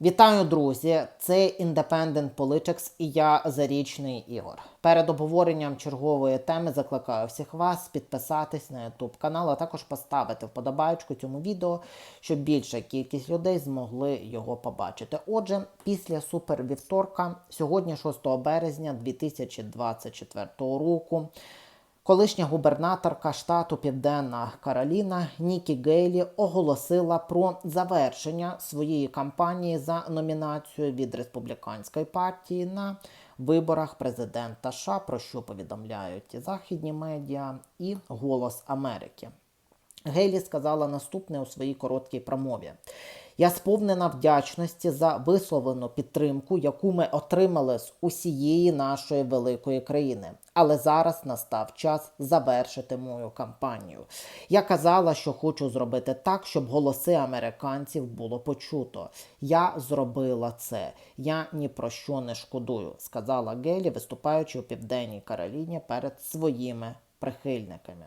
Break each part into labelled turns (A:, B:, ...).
A: Вітаю, друзі! Це Independent Politics і я Зарічний Ігор. Перед обговоренням чергової теми закликаю всіх вас підписатись на YouTube канал, а також поставити вподобайку цьому відео, щоб більша кількість людей змогли його побачити. Отже, після супервівторка, сьогодні, 6 березня 2024 року. Колишня губернаторка штату Південна Кароліна Нікі Гейлі оголосила про завершення своєї кампанії за номінацію від республіканської партії на виборах президента США, про що повідомляють західні медіа і Голос Америки. Гейлі сказала наступне у своїй короткій промові. Я сповнена вдячності за висловлену підтримку, яку ми отримали з усієї нашої великої країни. Але зараз настав час завершити мою кампанію. Я казала, що хочу зробити так, щоб голоси американців було почуто. Я зробила це. Я ні про що не шкодую, сказала Гейлі, виступаючи у південній Кароліні перед своїми прихильниками.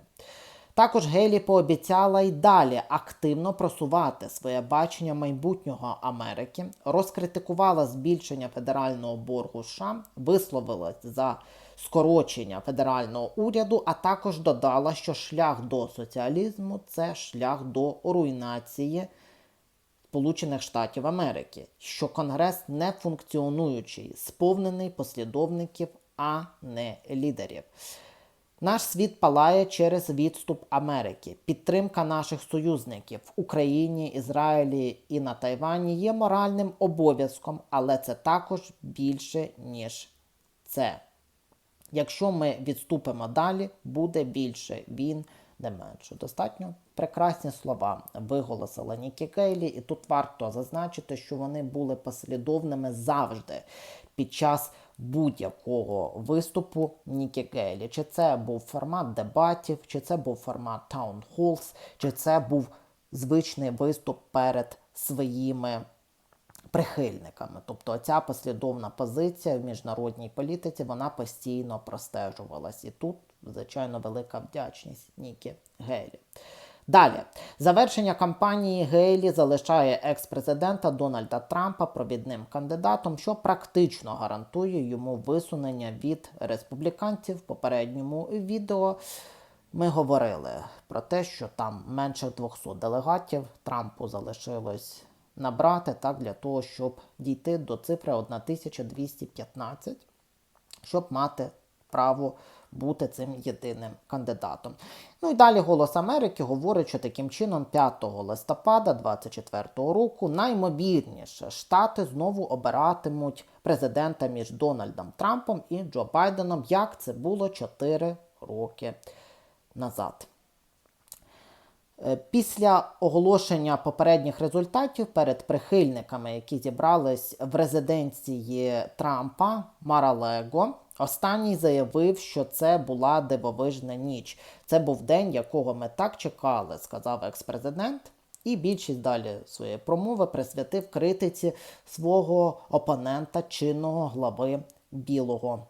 A: Також Гейлі пообіцяла й далі активно просувати своє бачення майбутнього Америки, розкритикувала збільшення федерального боргу США, висловилась за скорочення федерального уряду, а також додала, що шлях до соціалізму це шлях до руйнації Сполучених Штатів Америки, що Конгрес не функціонуючий, сповнений послідовників, а не лідерів. Наш світ палає через відступ Америки. Підтримка наших союзників в Україні, Ізраїлі і на Тайвані є моральним обов'язком, але це також більше, ніж це. Якщо ми відступимо далі, буде більше він не менше. Достатньо прекрасні слова виголосила Нікі Кейлі, і тут варто зазначити, що вони були послідовними завжди під час будь-якого виступу Нікі Гейлі. Чи це був формат дебатів, чи це був формат Halls, чи це був звичний виступ перед своїми прихильниками. Тобто ця послідовна позиція в міжнародній політиці вона постійно простежувалась. І тут, звичайно, велика вдячність Нікі Гейлі. Далі, завершення кампанії Гейлі залишає екс-президента Дональда Трампа провідним кандидатом, що практично гарантує йому висунення від республіканців. В попередньому відео ми говорили про те, що там менше 200 делегатів Трампу залишилось набрати так для того, щоб дійти до цифри 1215, щоб мати право бути цим єдиним кандидатом. Ну і далі Голос Америки говорить, що таким чином 5 листопада 2024 року наймовірніше штати знову обиратимуть президента між Дональдом Трампом і Джо Байденом, як це було 4 роки назад. Е, Після оголошення попередніх результатів перед прихильниками, які зібрались в резиденції Трампа Маралего, останній заявив, що це була дивовижна ніч. Це був день, якого ми так чекали, сказав екс-президент. І більшість далі своєї промови присвятив критиці свого опонента чинного глави Білого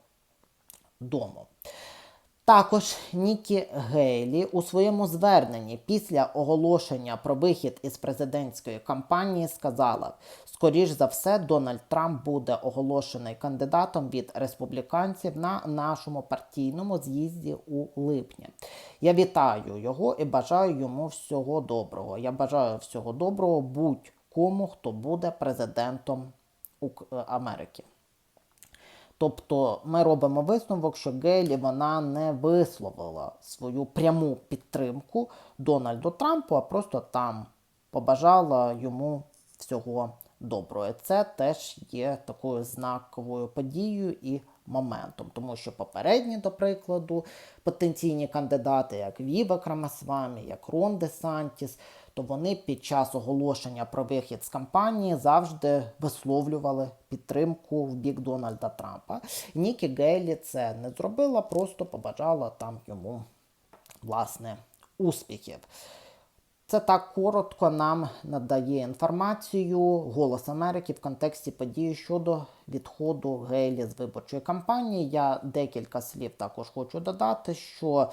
A: Дому. Також Нікі Гейлі у своєму зверненні після оголошення про вихід із президентської кампанії сказала: скоріш за все, Дональд Трамп буде оголошений кандидатом від республіканців на нашому партійному з'їзді у липні. Я вітаю його і бажаю йому всього доброго. Я бажаю всього доброго будь-кому, хто буде президентом Америки. Тобто ми робимо висновок, що Гейлі вона не висловила свою пряму підтримку Дональду Трампу, а просто там побажала йому всього доброго. Це теж є такою знаковою подією і моментом, тому що попередні, до прикладу, потенційні кандидати, як Віва Крамасвамі, як Рон Де Сантіс, то вони під час оголошення про вихід з кампанії завжди висловлювали підтримку в бік Дональда Трампа. Нікі Гейлі це не зробила, просто побажала там йому власне успіхів. Це так коротко нам надає інформацію Голос Америки в контексті події щодо відходу Гейлі з виборчої кампанії. Я декілька слів також хочу додати, що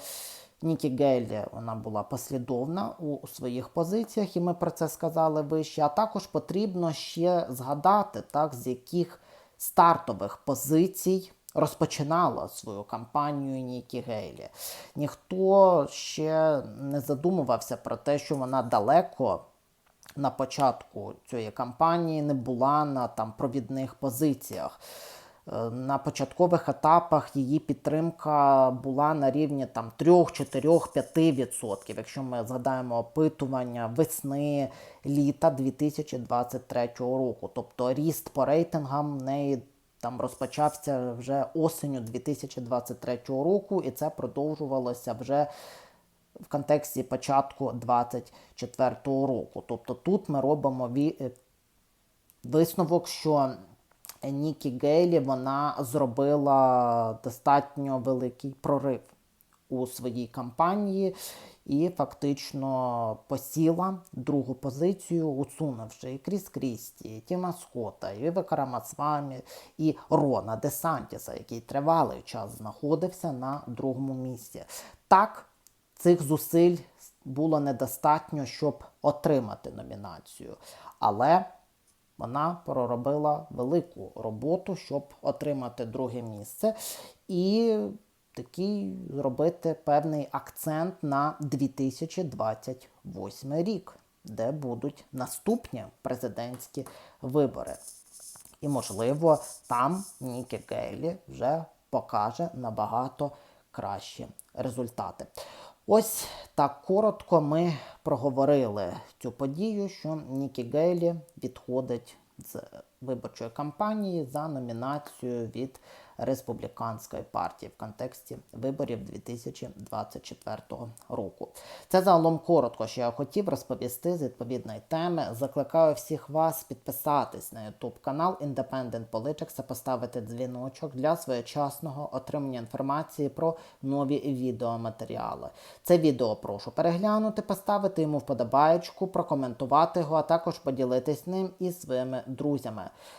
A: Нікі Гейлі вона була послідовна у своїх позиціях, і ми про це сказали вище. А також потрібно ще згадати, так, з яких стартових позицій розпочинала свою кампанію Нікі Гейлі. Ніхто ще не задумувався про те, що вона далеко на початку цієї кампанії не була на там провідних позиціях. Е, На початкових етапах її підтримка була на рівні там 3, 4, 5%. Якщо ми згадаємо опитування весни літа 2023 року. Тобто ріст по рейтингам в неї там розпочався вже осеню 2023 року, і це продовжувалося вже в контексті початку 2024 року. Тобто тут ми робимо е, висновок, що Нікі Гейлі вона зробила достатньо великий прорив у своїй кампанії і фактично посіла другу позицію, усунувши і Кріс Крісті, і Тіма Скотта, і Вівека Рамасвамі, і Рона Десантіса, який тривалий час знаходився на другому місці. Так, цих зусиль було недостатньо, щоб отримати номінацію. Але вона проробила велику роботу, щоб отримати друге місце, і такий зробити певний акцент на 2028 рік, де будуть наступні президентські вибори. І, можливо, там Нікі Гейлі вже покаже набагато кращі результати. Ось так коротко ми проговорили цю подію, що Нікі Гейлі відходить з виборчої кампанії за номінацію від республіканської партії в контексті виборів 2024 року. Це загалом коротко, що я хотів розповісти з відповідної теми. Закликаю всіх вас підписатись на YouTube канал Independent Politics та поставити дзвіночок для своєчасного отримання інформації про нові відеоматеріали. Це відео прошу переглянути, поставити йому вподобаєчку, прокоментувати його, а також поділитись ним із своїми друзями.